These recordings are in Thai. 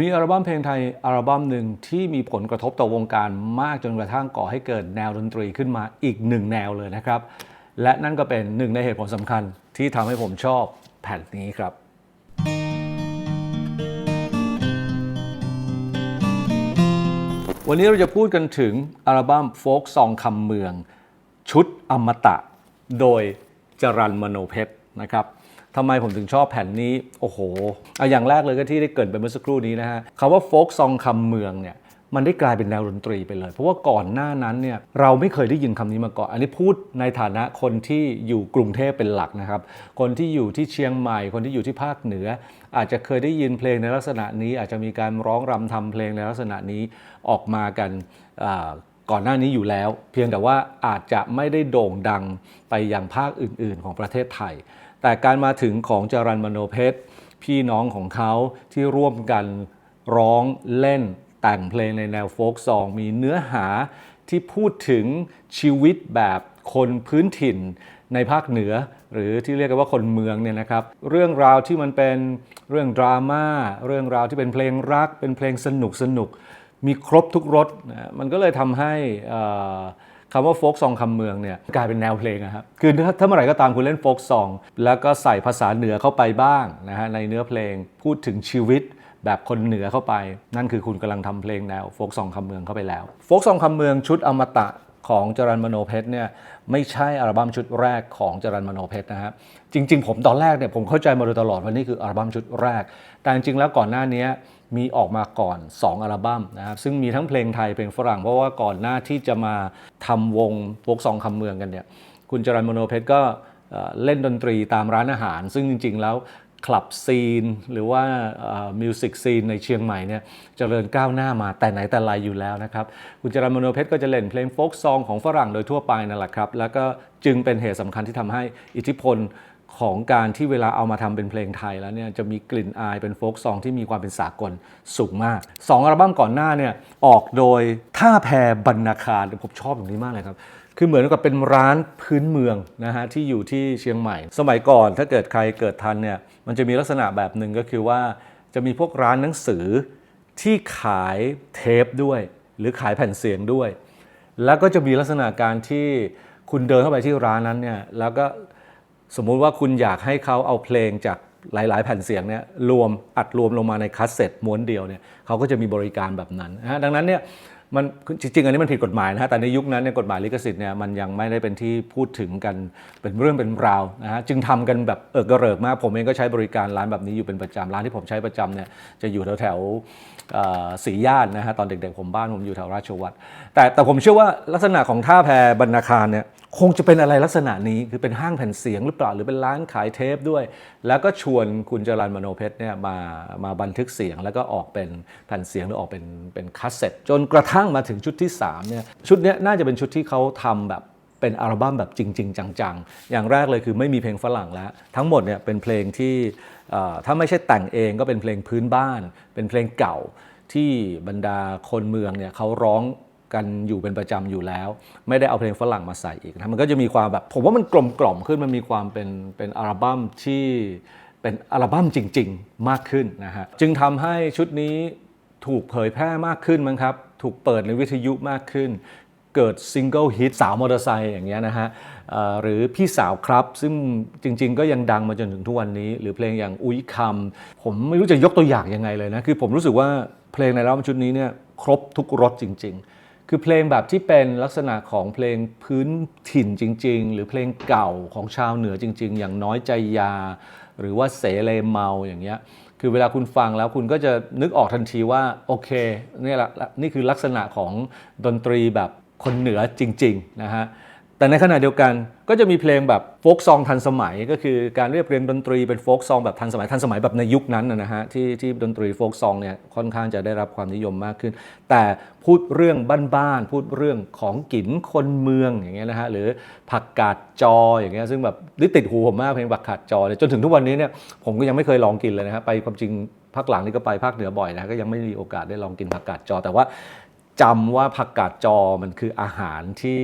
มีอัลบั้มเพลงไทยอัลบั้มหนึ่งที่มีผลกระทบต่อวงการมากจนกระทั่งก่อให้เกิดแนวดนตรีขึ้นมาอีกหนึ่งแนวเลยนะครับ และนั่นก็เป็นหนึ่งในเหตุผลสำคัญที่ทำให้ผมชอบแผ่นนี้ครับวันนี้เราจะพูดกันถึงอัลบั้มโฟกซองคำเมือง ชุดอมตะ โดยจรันมโนเพชรนะครับ ทำไมผมถึงชอบแผ่นนี้ โอ้โหเอาอย่างแรกเลยก็ที่ได้เกิดไปเมื่อสักครู่นี้นะฮะคำว่าโฟกซองคำเมืองเนี่ยมันได้กลายเป็นแนวดนตรีไปเลย เพราะว่าก่อนหน้านั้นเนี่ยเราไม่เคยได้ยินคำนี้มาก่อน อันนี้พูดในฐานะคนที่อยู่กรุงเทพเป็นหลักนะครับ คนที่อยู่ที่เชียงใหม่ คนที่อยู่ที่ภาคเหนือ อาจจะเคยได้ยินเพลงในลักษณะนี้ อาจจะมีการร้องรำทำเพลงในลักษณะนี้ออกมากันก่อนหน้านี้อยู่แล้ว เพียงแต่ว่าอาจจะไม่ได้โด่งดังไปยังภาคอื่น ๆ ของประเทศไทย แต่การมาถึงของจรันมโนเพชรพี่น้องของเขาที่ร่วมกันร้องเล่นแต่งเพลงในแนวโฟกซองมีเนื้อหาที่พูดถึงชีวิตแบบคนพื้นถิ่นในภาคเหนือ หรือที่เรียกกันว่าคนเมืองเนี่ยนะครับ เรื่องราวที่มันเป็นเรื่องดราม่าเรื่องราวที่เป็นเพลงรัก เป็นเพลงสนุกสนุกมีครบทุกรสนะมันก็เลยทำให้อ่อ คำว่าโฟกซองคำเมืองเนี่ยกลายเป็นแนวเพลงนะครับคือถ้าเมื่อไหร่ก็ตามคุณเล่นโฟกซองแล้วก็ใส่ภาษาเหนือเข้าไปบ้างนะฮะในเนื้อเพลงพูดถึงชีวิตแบบคนเหนือเข้าไป นั่นคือคุณกำลังทำเพลงแนวโฟกซองคำเมืองเข้าไปแล้วโฟกซองคำเมืองชุดอมตะของจรันมโนเพชรเนี่ยไม่ใช่อัลบั้มชุดแรกของจรันมโนเพชรนะฮะจริง ๆ ผมตอนแรกเนี่ยผมเข้าใจมาโดยตลอดว่านี่คืออัลบั้มชุดแรก แต่จริงๆแล้วก่อนหน้านี้ มีออกมาก่อน 2 อัลบั้มนะครับซึ่งมีทั้งเพลงไทยเพลงฝรั่ง เพราะว่าก่อนหน้าที่จะมาทำวงโฟกซองคำเมืองกันเนี่ยคุณจรันมโนเพชรก็เอ่อเล่นดนตรีตามร้านอาหาร ซึ่งจริง ๆ แล้วคลับซีนหรือว่ามิวสิกซีนในเชียงใหม่เนี่ยเจริญก้าวหน้ามาแต่ไหนแต่ไรอยู่แล้วนะครับ คุณจรันมโนเพชรก็จะเล่นเพลงโฟกซองของฝรั่งโดยทั่วไปนั่นแหละครับ แล้วก็จึงเป็นเหตุสำคัญที่ทำให้อิทธิพล ของการที่เวลาเอามาทำเป็นเพลงไทยแล้วเนี่ยจะมีกลิ่นอายเป็นโฟกซองที่มีความเป็นสากลสูงมากสองอัลบั้มก่อนหน้าเนี่ยออกโดยท่าแพบรรณาคารผมชอบแบบนี้มากเลยครับคือเหมือนกับเป็นร้านพื้นเมืองนะฮะที่อยู่ที่เชียงใหม่ สมัยก่อนถ้าเกิดใครเกิดทันเนี่ยมันจะมีลักษณะแบบหนึ่งก็คือว่าจะมีพวกร้านหนังสือที่ขายเทปด้วย หรือขายแผ่นเสียงด้วย แล้วก็จะมีลักษณะการที่คุณเดินเข้าไปที่ร้านนั้นเนี่ยแล้วก็ สมมุติว่าคุณอยากให้เขาเอาเพลงจากหลาย ๆ แผ่นเสียงเนี่ยรวมอัดรวมลงมาในคัสเซ็ตม้วนเดียวเนี่ยเขาก็จะมีบริการแบบนั้นนะฮะดังนั้นเนี่ย มันจริงๆ อันนี้มันผิดกฎหมายนะฮะแต่ในยุคนั้นเนี่ยกฎหมายลิขสิทธิ์เนี่ยมันยังไม่ได้เป็นที่พูดถึงกันเป็นเรื่องเป็นราวนะฮะจึงทำกันแบบเออกระเริกมาก ผมเองก็ใช้บริการร้านแบบนี้อยู่เป็นประจำร้านที่ผมใช้ประจำเนี่ยจะอยู่แถวๆเอ่อสีย่านนะฮะตอนเด็กๆผมบ้านผมอยู่แถวราชวัตรแต่แต่ผมเชื่อว่าลักษณะของท่าแพบรรณาคารเนี่ยคงจะเป็นอะไรลักษณะนี้คือเป็นห้างแผ่นเสียงหรือเปล่าหรือเป็นร้านขายเทปด้วย แล้วก็ชวนคุณจรันมโนเพชรเนี่ยมามาบันทึกเสียงแล้วก็ออกเป็นแผ่นเสียงหรือออกเป็นเป็นคาสเซ็ตจนกระทั่งั่งมาถึงชุดที่3เนี่ยชุดนี้น่าจะเป็นชุดที่เขาทำแบบเป็นอัลบั้มแบบจริง ๆ จังๆ อย่างแรกเลยคือไม่มีเพลงฝรั่งแล้ว ทั้งหมดเนี่ยเป็นเพลงที่ถ้าไม่ใช่แต่งเองก็เป็นเพลงพื้นบ้าน เป็นเพลงเก่าที่บรรดาคนเมืองเนี่ยเขาร้องกันอยู่เป็นประจำอยู่แล้ว ไม่ได้เอาเพลงฝรั่งมาใส่อีกนะมันก็จะมีความแบบ ผมว่ามันกลมกล่อมขึ้นมันมีความเป็นเป็นอัลบั้มที่เป็นอัลบั้มจริง ๆ มากขึ้นนะฮะจึงทำให้ชุดนี้ถูกเผยแพร่มากขึ้นมั้งครับ ถูกเปิดในวิทยุมากขึ้น เกิดซิงเกิลฮิตสาวมอเตอร์ไซค์อย่างเงี้ยนะฮะหรือพี่สาวครับ ซึ่งจริง ๆ ก็ยังดังมาจนถึงทุกวันนี้ หรือเพลงอย่างอุ้ยคำผมไม่รู้จะยกตัวอย่างยังไงเลยนะ คือผมรู้สึกว่าเพลงในรอบชุดนี้เนี่ยครบทุกรสจริง ๆคือเพลงแบบที่เป็นลักษณะของเพลงพื้นถิ่นจริง ๆ หรือเพลงเก่าของชาวเหนือจริง ๆ อย่างน้อยใจยา หรือว่าเสเลเมาอย่างเงี้ย คือเวลาคุณฟังแล้วคุณก็จะนึกออกทันทีว่าโอเคนี่แหละนี่คือลักษณะของดนตรีแบบคนเหนือจริงๆนะฮะ แต่ในขณะเดียวกันก็จะมีเพลงแบบโฟกซองทันสมัย ก็คือการเรียบเรียงดนตรีเป็นโฟกซองแบบทันสมัยทันสมัยแบบในยุคนั้นนะฮะที่ที่ดนตรีโฟกซองเนี่ยค่อนข้างจะได้รับความนิยมมากขึ้น แต่พูดเรื่องบ้านๆพูดเรื่องของกินคนเมืองอย่างเงี้ยนะฮะหรือผักกาดจออย่างเงี้ยซึ่งแบบนี่ติดหูผมมากเพลงผักกาดจอเนี่ยจนถึงทุกวันนี้เนี่ยผมก็ยังไม่เคยลองกินเลยนะฮะไปความจริงภาคหลังนี่ก็ไปภาคเหนือบ่อยนะก็ยังไม่มีโอกาสได้ลองกินผักกาดจอ แต่ว่าจำว่าผักกาดจอมันคืออาหารที่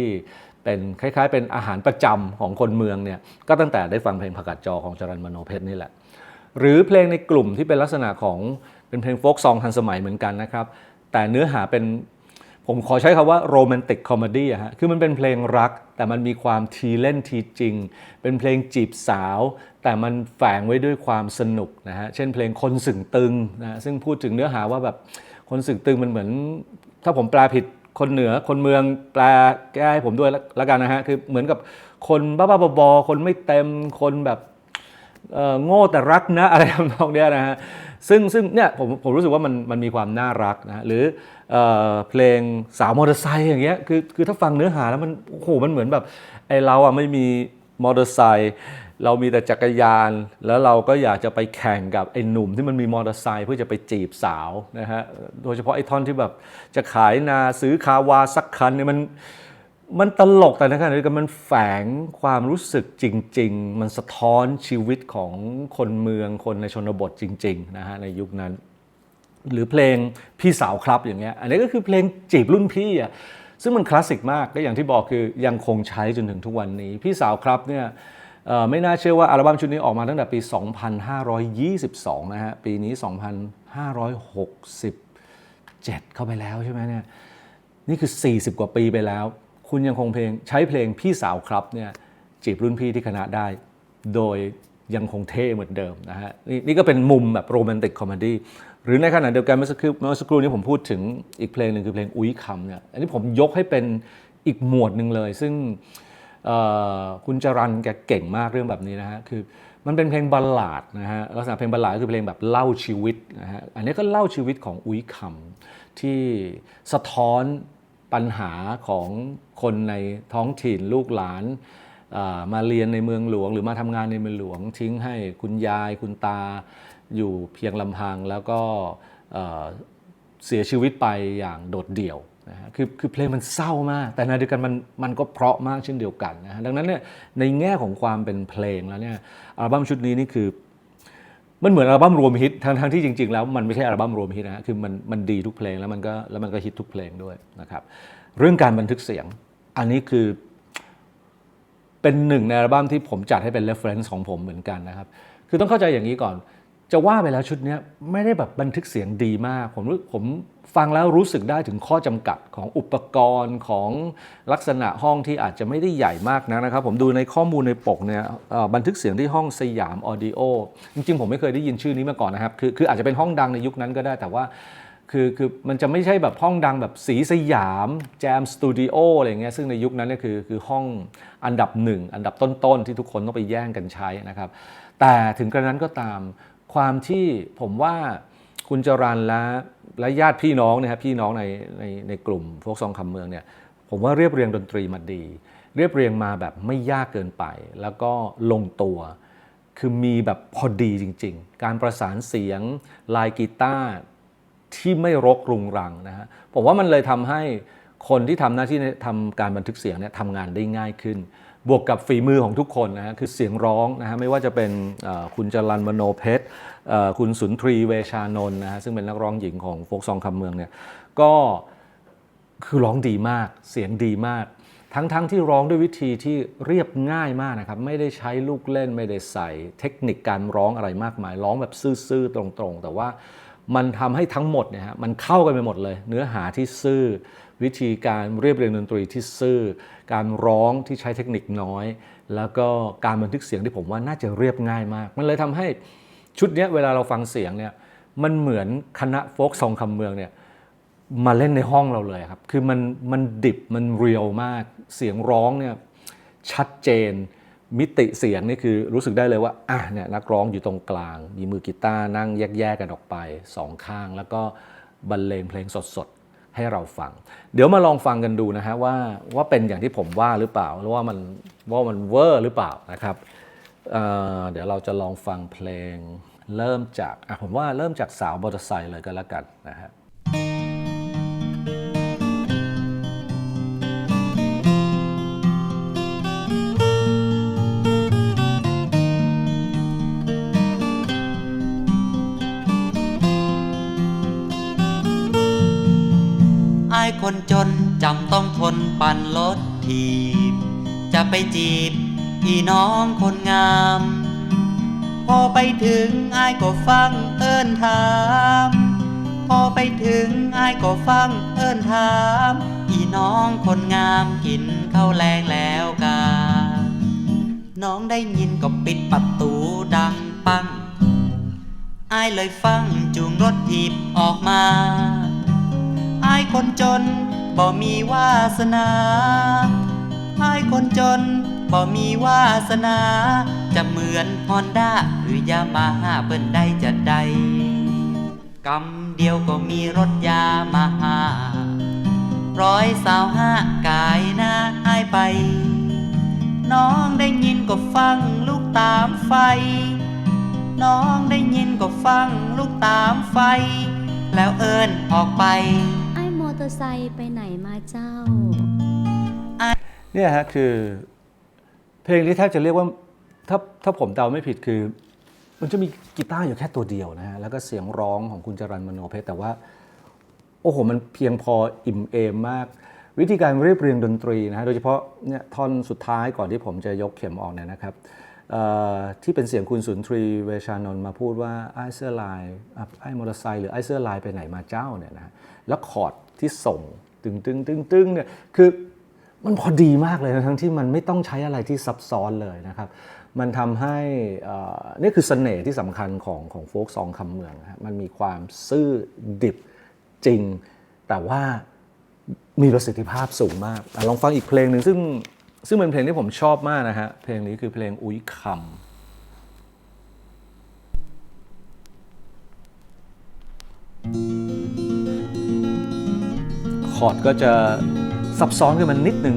เป็นคล้ายๆ เป็นอาหารประจำของคนเมืองเนี่ยก็ตั้งแต่ได้ฟังเพลงผักกาดจอของจรันมโนเพชรนี่แหละ หรือเพลงในกลุ่มที่เป็นลักษณะของเป็นเพลงโฟกซองทันสมัยเหมือนกันนะครับ แต่เนื้อหาเป็นผมขอใช้คำว่าโรแมนติกคอมเมดี้อะฮะ คือมันเป็นเพลงรัก แต่มันมีความทีเล่นทีจริง เป็นเพลงจีบสาว แต่มันแฝงไว้ด้วยความสนุกนะฮะ เช่นเพลงคนสึงตึงนะฮะซึ่งพูดถึงเนื้อหาว่าแบบคนสึงตึงมันเหมือน ถ้าผมแปลผิด คนเหนือคนเมืองแปลแก้ให้ผมด้วยละกันนะฮะคือเหมือนกับคนบ้าๆบอๆคนไม่เต็มคนแบบโง่แต่รักนะอะไรทำนองเนี้ยนะฮะซึ่งซึ่งเนี่ยผมผมรู้สึกว่ามันมันมีความน่ารักนะฮะหรือเออเพลงสาวมอเตอร์ไซค์อย่างเงี้ยคือคือถ้าฟังเนื้อหาแล้วมันโอ้โหมันเหมือนแบบไอเราอะไม่มีมอเตอร์ไซค์ เรามีแต่จักรยาน แล้วเราก็อยากจะไปแข่งกับไอ้หนุ่มที่มันมีมอเตอร์ไซค์เพื่อจะไปจีบสาวนะฮะโดยเฉพาะไอ้ท่อนที่แบบจะขายนาซื้อคาวาสักคันเนี่ยมันมันตลกแต่ในขณะเดียวกันมันแฝงความรู้สึกจริง ๆ มันสะท้อนชีวิตของคนเมืองคนในชนบทจริงๆนะฮะในยุคนั้น หรือเพลงพี่สาวครับอย่างเงี้ยอันนี้ก็คือเพลงจีบรุ่นพี่อะซึ่งมันคลาสสิกมากก็อย่างที่บอกคือยังคงใช้จนถึงทุกวันนี้ พี่สาวครับเนี่ย ไม่น่าเชื่อว่าอัลบั้มชุดนี้ออกมาตั้งแต่ปี 2522 นะฮะ ปีนี้ 2567 เข้าไปแล้วใช่ไหมเนี่ย นี่คือ 40 กว่าปีไปแล้ว คุณยังคงเพลงใช้เพลงพี่สาวครับเนี่ยจีบรุ่นพี่ที่คณะได้ โดยยังคงเท่เหมือนเดิมนะฮะนี่นี่ก็เป็นมุมแบบโรแมนติกคอมเมดี้หรือในขณะเดียวกันเมื่อสักครู่เมื่อสักครู่นี้ผมพูดถึงอีกเพลงหนึ่งคือเพลงอุ้ยคำเนี่ยอันนี้ผมยกให้เป็นอีกหมวดหนึ่งเลย ซึ่ง คุณจรันแกเก่งมากเรื่องแบบนี้นะฮะคือมันเป็นเพลงบัลลาดนะฮะลักษณะเพลงบัลลาดก็คือเพลงแบบเล่าชีวิตนะฮะอันนี้ก็เล่าชีวิตของอุ้ยคำที่สะท้อนปัญหาของคนในท้องถิ่นลูกหลานมาเรียนในเมืองหลวง หรือมาทำงานในเมืองหลวง ทิ้งให้คุณยายคุณตาอยู่เพียงลำพังแล้วก็เสียชีวิตไปอย่างโดดเดี่ยว นะฮะคือคือเพลงมันเศร้ามาก แต่ในเดียวกันมันมันก็เพราะมากเช่นเดียวกันนะฮะดังนั้นเนี่ยในแง่ของความเป็นเพลงแล้วเนี่ยอัลบั้มชุดนี้นี่คือ มันเหมือนอัลบั้มรวมฮิตทั้งทั้งที่จริง ๆ แล้วมันไม่ใช่อัลบั้มรวมฮิตนะฮะคือมันมันดีทุกเพลงแล้วมันก็แล้วมันก็ฮิตทุกเพลงด้วยนะครับเรื่องการบันทึกเสียง อันนี้คือเป็นหนึ่งในอัลบั้มที่ผมจัดให้เป็น reference ของผมเหมือนกันนะครับคือต้องเข้าใจอย่างนี้ก่อน จะว่าไปแล้วชุดนี้ไม่ได้แบบบันทึกเสียงดีมาก ผมรู้ผมฟังแล้วรู้สึกได้ถึงข้อจำกัดของอุปกรณ์ของลักษณะห้องที่อาจจะไม่ได้ใหญ่มากนักนะครับ ผมดูในข้อมูลในปกเนี่ยบันทึกเสียงที่ห้องสยามออดิโอจริงๆ ผมไม่เคยได้ยินชื่อนี้มาก่อนนะครับ คือคืออาจจะเป็นห้องดังในยุคนั้นก็ได้แต่ว่าคือคือมันจะไม่ใช่แบบห้องดังแบบสีสยามแจมสตูดิโออะไรเงี้ยซึ่งในยุคนั้นเนี่ยคือคือห้องอันดับหนึ่งอันดับต้นๆ ที่ทุกคนต้องไปแย่งกันใช้นะครับ แต่ถึงกระนั้นก็ตาม ความที่ผมว่าคุณจรันและและญาติพี่น้องนะครับพี่น้องในในในกลุ่มโฟกซองคำเมืองเนี่ยผมว่าเรียบเรียงดนตรีมาดี เรียบเรียงมาแบบไม่ยากเกินไป แล้วก็ลงตัว คือมีแบบพอดีจริง ๆ การประสานเสียงลายกีตาร์ที่ไม่รกรุงรังนะฮะผมว่ามันเลยทำให้คนที่ทำหน้าที่ทำการบันทึกเสียงเนี่ยทำงานได้ง่ายขึ้น บวกกับฝีมือของทุกคนนะฮะคือเสียงร้องนะฮะไม่ว่าจะเป็นคุณจรันมโนเพชรคุณสุนทรีเวชานนท์นะฮะซึ่งเป็นนักร้องหญิงของโฟกซองคำเมืองเนี่ยก็คือร้องดีมากเสียงดีมาก ทั้งๆทที่ร้องด้วยวิธีที่เรียบง่ายมากนะครับ ไม่ได้ใช้ลูกเล่นไม่ได้ใส่เทคนิคการร้องอะไรมากมาย ร้องแบบซื่อๆตรงๆ แต่ว่ามันทำให้ทั้งหมดเนี่ยฮะมันเข้ากันไปหมดเลย เนื้อหาที่ซื่อ วิธีการเรียบเรียงดนตรีที่ซื่อ การร้องที่ใช้เทคนิคน้อย แล้วก็การบันทึกเสียงที่ผมว่าน่าจะเรียบง่ายมาก มันเลยทำให้ชุดนี้เวลาเราฟังเสียงเนี่ยมันเหมือนคณะโฟกซองคำเมืองเนี่ยมาเล่นในห้องเราเลยครับ คือมันมันดิบมันเรียลมาก เสียงร้องเนี่ยชัดเจน มิติเสียงนี่คือรู้สึกได้เลยว่าอะเนี่ยนักร้องอยู่ตรงกลาง มีมือกีตาร์นั่งแยกๆกันออกไปสองข้าง แล้วก็บรรเลงเพลงสดๆ ให้เราฟัง เดี๋ยวมาลองฟังกันดูนะฮะว่าว่าเป็นอย่างที่ผมว่าหรือเปล่าหรือว่ามันว่ามันเวอร์หรือเปล่านะครับเเดี๋ยวเราจะลองฟังเพลงเริ่มจากอะผมว่าเริ่มจากสาวมอเตอร์ไซค์เลยก็แล้วกันนะฮะ จนจำต้องทนปั่นรถทีบ จะไปจีบพี่น้องคนงาม พอไปถึงอายก็ฟังเอิ้นถาม พอไปถึงอายก็ฟังเอิ้นถามอีน้องคนงามกินข้าวแรงแล้วกา น้องได้ยินก็ปิดประตูดังปังอายเลยฟังจูงรถถีบออกมาายคนจนบ่มีวาสนาอายคนจนบ่มีวาสนา จะเหมือนฮอนด้าหรือยามาฮ่าเปิ้นได้จะได้กำเดียวก็มีรถยามาฮ่าร้อยสาวห้ากายหน้าอายไป น้องได้ยินก็ฟังลูกตามไฟ น้องได้ยินก็ฟังลูกตามไฟ แล้วเอิญออกไป ไซค์ไปไหนมาเจ้า เนี่ยฮะคือ เพลงที่แทบจะเรียกว่าถ้าถ้าผมเดาไม่ผิดคือ มันจะมีกีตาร์อยู่แค่ตัวเดียวนะฮะแล้วก็เสียงร้องของคุณจรันมโนเพชรแต่ว่า โอ้โห มันเพียงพออิ่มเอมมาก วิธีการเรียบเรียงดนตรีนะฮะโดยเฉพาะเนี่ยท่อนสุดท้ายก่อนที่ผมจะยกเข็มออกเนี่ยนะครับ ที่เป็นเสียงคุณสุนทรีเวชานนท์มาพูดว่าไอ้เสื้อลายไอ้มอเตอร์ไซค์หรือไอ้เสื้อลายไปไหนมาเจ้าเนี่ยนะแล้วคอร์ดที่ส่งตึงตึงตึงตึงเนี่ยคือมันพอดีมากเลยนะทั้งที่มันไม่ต้องใช้อะไรที่ซับซ้อนเลยนะครับ มันทำให้นี่คือเสน่ห์ที่สำคัญของของโฟกซองคำเมืองนะมันมีความซื่อดิบจริง แต่ว่ามีประสิทธิภาพสูงมากอลองฟังอีกเพลงหนึ่งซึ่ง ซึ่งเป็นเพลงที่ผมชอบมากนะฮะ เพลงนี้คือเพลงอุ้ยคำคอร์ดก็จะซับซ้อนขึ้นมานิดนึง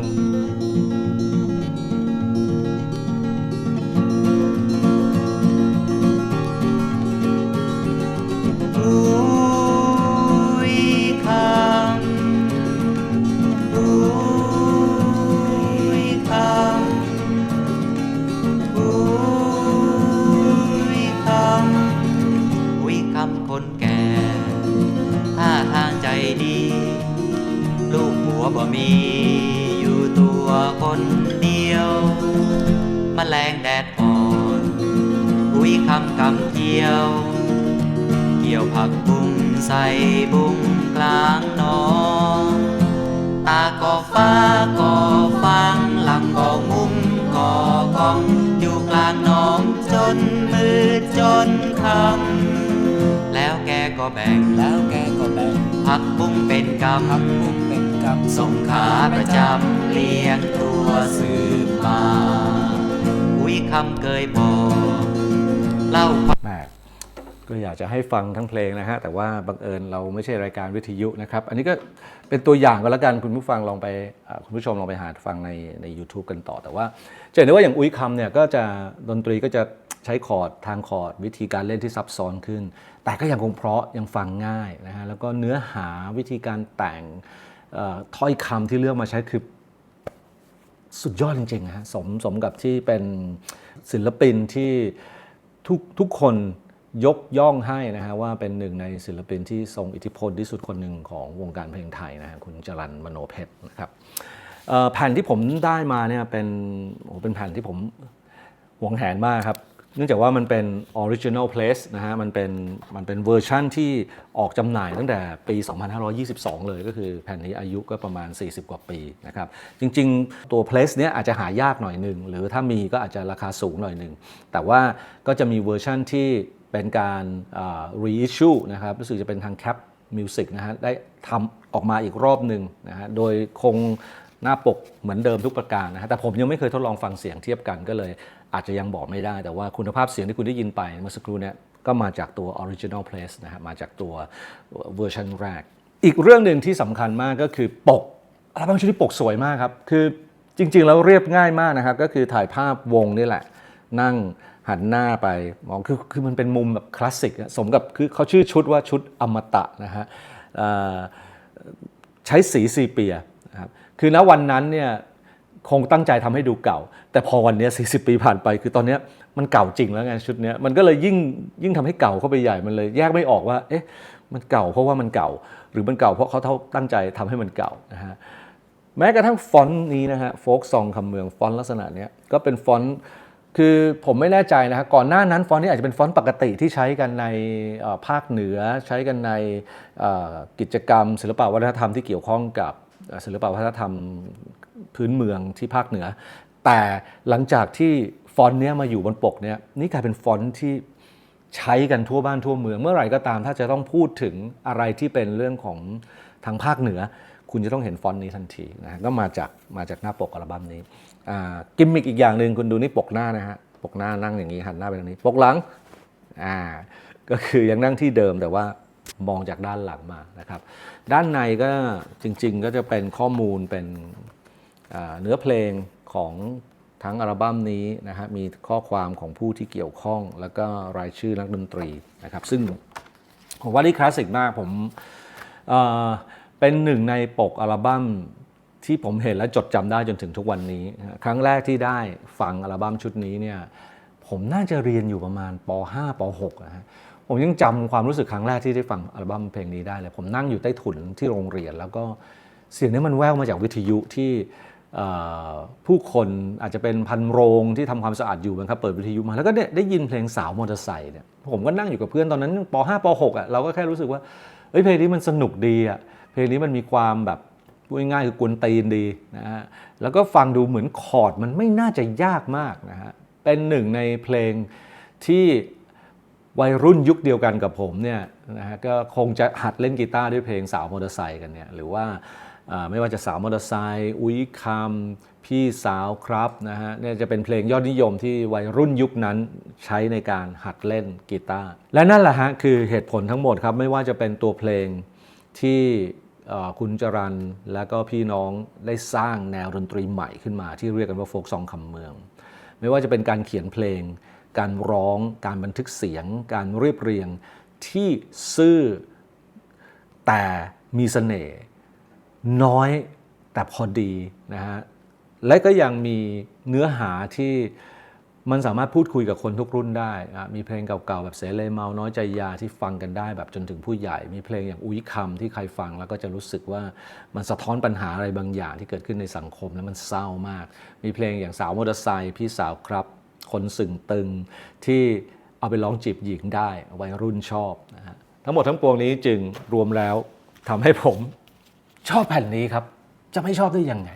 มีอยู่ตัวคนเดียวแมลงแดดอ่อนอุ้ยคำกำเกี่ยว เกี่ยวผักบุ้งใส่บุ้งกลางหนองตาก็ฟ้าก็ฟังหลังก็งุ้มก็กอง อยู่กลางหนองจนมืดจนคำแล้วแกก็แบ่งแล้วแกก็แบ่งผักบุ้งเป็นกำพักบุ้งเป็น กำส่งขาประจำเลี้ยงตัวสืบมาอุ้ยคำเกยบอกเล่าความแหมก็อยากจะให้ฟังทั้งเพลงนะฮะ แต่ว่าบังเอิญเราไม่ใช่รายการวิทยุนะครับ อันนี้ก็เป็นตัวอย่างก็แล้วกันคุณผู้ฟังลองไปอ่าคุณผู้ชมลองไปหาฟังในใน u t u b e กันต่อแต่ว่าจะเห็นได้ว่าอย่างอุ้ยคำเนี่ยก็จะดนตรีก็จะใช้คอร์ดทางคอร์ดวิธีการเล่นที่ซับซ้อนขึ้น แต่ก็ยังคงเพราะยังฟังง่ายนะฮะแล้วก็เนื้อหาวิธีการแต่ง ถ้อยคำที่เลือกมาใช้คือสุดยอดจริงๆนะฮะสมสมกับที่เป็นศิลปินที่ทุกทุกคนยกย่องให้นะฮะว่าเป็นหนึ่งในศิลปินที่ทรงอิทธิพลที่สุดคนหนึ่งของวงการเพลงไทยนะฮะคุณจรันมโนเพชรนะครับแผ่นที่ผมได้มาเนี่ยเป็นโอ้เป็นแผ่นที่ผมหวงแหนมากครับ เนื่องจากว่ามันเป็น original place นะฮะมันเป็นมันเป็นเวอร์ชั่นที่ออกจำหน่ายตั้งแต่ปี 2522 เลยก็คือแผ่นนี้อายุก็ประมาณ 40 กว่าปีนะครับจริงๆ ตัว place เนี้ยอาจจะหายากหน่อยหนึ่งหรือถ้ามีก็อาจจะราคาสูงหน่อยหนึ่งแต่ว่าก็จะมีเวอร์ชั่นที่เป็นการอ่า reissue นะครับรู้สึกจะเป็นทาง Cap Music นะฮะได้ทำออกมาอีกรอบหนึ่งนะฮะโดยคงหน้าปกเหมือนเดิมทุกประการนะฮะแต่ผมยังไม่เคยทดลองฟังเสียงเทียบกันก็เลย อาจจะยังบอกไม่ได้ แต่ว่าคุณภาพเสียงที่คุณได้ยินไปเมื่อสักครู่เนี่ยก็มาจากตัว original place นะฮะมาจากตัวเวอร์ชันแรก อีกเรื่องหนึ่งที่สำคัญมากก็คือปกอัลบั้มชุดนี้ปกสวยมากครับ คือจริง ๆ แล้วเรียบง่ายมากนะครับ ก็คือถ่ายภาพวงนี่แหละ นั่งหันหน้าไปมองคือคือมันเป็นมุมแบบคลาสสิกสมกับคือเขาชื่อชุดว่าชุดอมตะนะฮะใช้สีซีเปียนะครับคือณวันนั้นเนี่ย คงตั้งใจทำให้ดูเก่า แต่พอวันนี้ 40 ปีผ่านไป คือตอนนี้มันเก่าจริงแล้วไงชุดนี้มันก็เลยยิ่งยิ่งทำให้เก่าเข้าไปใหญ่มันเลยแยกไม่ออกว่าเอ๊ะมันเก่าเพราะว่ามันเก่า หรือมันเก่าเพราะเขาเท่าตั้งใจทำให้มันเก่านะฮะแม้กระทั่งฟอนต์นี้นะฮะโฟกซองคำเมืองฟอนต์ลักษณะนี้ก็เป็นฟอนต์คือผมไม่แน่ใจนะฮะก่อนหน้านั้นฟอนต์นี้อาจจะเป็นฟอนต์ปกติที่ใช้กันในภาคเหนือ ใช้กันในกิจกรรม ศิลปวัฒนธรรมที่เกี่ยวข้องกับศิลปวัฒนธรรม พื้นเมืองที่ภาคเหนือ แต่หลังจากที่ฟอนต์เนี้ยมาอยู่บนปกเนี้ยนี่กลายเป็นฟอนต์ที่ใช้กันทั่วบ้านทั่วเมือง เมื่อไหร่ก็ตามถ้าจะต้องพูดถึงอะไรที่เป็นเรื่องของทางภาคเหนือ คุณจะต้องเห็นฟอนต์นี้ทันทีนะฮะก็มาจากมาจากหน้าปกอัลบั้มนี้กิมมิกอีกอย่างหนึ่งคุณดูนี่ปกหน้านะฮะปกหน้านั่งอย่างนี้หันหน้าไปทางนี้ ปกหลังอ่าก็คือยังนั่งที่เดิมแต่ว่ามองจากด้านหลังมานะครับ ด้านในก็จริงๆก็จะเป็นข้อมูลเป็น เนื้อเพลงของทั้งอัลบั้มนี้นะฮะมีข้อความของผู้ที่เกี่ยวข้อง แล้วก็รายชื่อนักดนตรีนะครับ ซึ่งผมว่านี่คลาสสิกมากผมเเป็นหนึ่งในปกอัลบั้มที่ผมเห็นและจดจำได้จนถึงทุกวันนี้ ครั้งแรกที่ได้ฟังอัลบั้มชุดนี้เนี่ยผมน่าจะเรียนอยู่ประมาณป .5 ป .6 นะฮะผมยังจำความรู้สึกครั้งแรกที่ได้ฟังอัลบั้มเพลงนี้ได้เลย ผมนั่งอยู่ใต้ถุนที่โรงเรียน แล้วก็เสียงนี้มันแว่วมาจากวิทยุที่ ผู้คนอาจจะเป็นพันโรงที่ทำความสะอาดอยู่นะครับเปิดวิทยุมาแล้วก็เนี่ยได้ยินเพลงสาวมอเตอร์ไซค์เนี่ยผมก็นั่งอยู่กับเพื่อนตอนนั้นป .5 ป .6 อะเราก็แค่รู้สึกว่าเอ้ยเพลงนี้มันสนุกดีอะเพลงนี้มันมีความแบบพูดง่ายๆคือกวนตีนดีนะฮะแล้วก็ฟังดูเหมือนคอร์ดมันไม่น่าจะยากมากนะฮะเป็นหนึ่งในเพลงที่วัยรุ่นยุคเดียวกันกับผมเนี่ยนะฮะก็คงจะหัดเล่นกีตาร์ด้วยเพลงสาวมอเตอร์ไซค์กันเนี่ยหรือว่า ไม่ว่าจะสาวมอเตอร์ไซค์อุ้ยคำพี่สาวครับนะฮะเนี่ยจะเป็นเพลงยอดนิยมที่วัยรุ่นยุคนั้นใช้ในการหัดเล่นกีตาร์และนั่นแหละฮะคือเหตุผลทั้งหมดครับ ไม่ว่าจะเป็นตัวเพลงที่คุณจรันและก็พี่น้องได้สร้างแนวดนตรีใหม่ขึ้นมาที่เรียกกันว่าโฟกซองคำเมือง ไม่ว่าจะเป็นการเขียนเพลง การร้อง การบันทึกเสียง การเรียบเรียงที่ซื่อแต่มีเสน่ห์ น้อยแต่พอดีนะฮะและก็ยังมีเนื้อหาที่มันสามารถพูดคุยกับคนทุกรุ่นได้ มีเพลงเก่าๆ แบบเสเลเมาน้อยใจยาที่ฟังกันได้แบบจนถึงผู้ใหญ่ มีเพลงอย่างอุ้ยคำที่ใครฟังแล้วก็จะรู้สึกว่ามันสะท้อนปัญหาอะไรบางอย่างที่เกิดขึ้นในสังคมแล้วมันเศร้ามาก มีเพลงอย่างสาวมอเตอร์ไซค์พี่สาวครับ คนสึงตึงที่เอาไปร้องจีบหญิงได้วัยรุ่นชอบนะฮะทั้งหมดทั้งปวงนี้จึงรวมแล้วทำให้ผม ชอบแผ่นนี้ครับ จะไม่ชอบได้ยังไง